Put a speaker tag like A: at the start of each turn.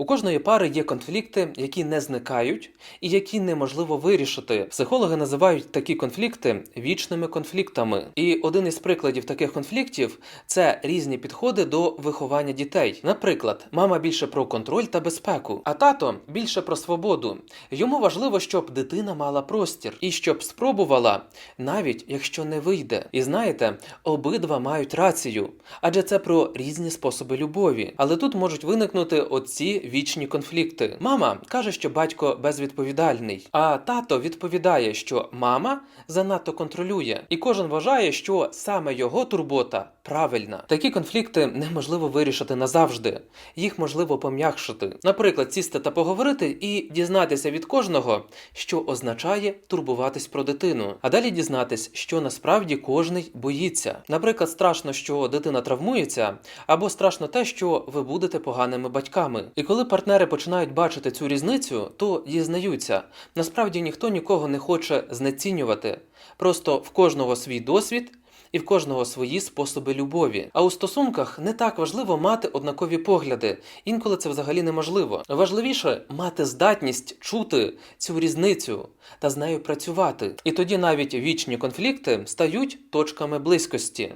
A: У кожної пари є конфлікти, які не зникають і які неможливо вирішити. Психологи називають такі конфлікти вічними конфліктами. І один із прикладів таких конфліктів це різні підходи до виховання дітей. Наприклад, мама більше про контроль та безпеку, а тато більше про свободу. Йому важливо, щоб дитина мала простір і щоб спробувала, навіть якщо не вийде. І знаєте, обидва мають рацію, адже це про різні способи любові. Але тут можуть виникнути оці вічні конфлікти. Мама каже, що батько безвідповідальний, а тато відповідає, що мама занадто контролює, і кожен вважає, що саме його турбота правильна. Такі конфлікти неможливо вирішити назавжди. Їх можливо пом'якшити. Наприклад, сісти та поговорити і дізнатися від кожного, що означає турбуватись про дитину, а далі дізнатись, що насправді кожний боїться. Наприклад, страшно, що дитина травмується, або страшно те, що ви будете поганими батьками. І коли партнери починають бачити цю різницю, то дізнаються. Насправді ніхто нікого не хоче знецінювати. Просто в кожного свій досвід. І в кожного свої способи любові. А у стосунках не так важливо мати однакові погляди. Інколи це взагалі неможливо. Важливіше мати здатність чути цю різницю та з нею працювати. І тоді навіть вічні конфлікти стають точками близькості.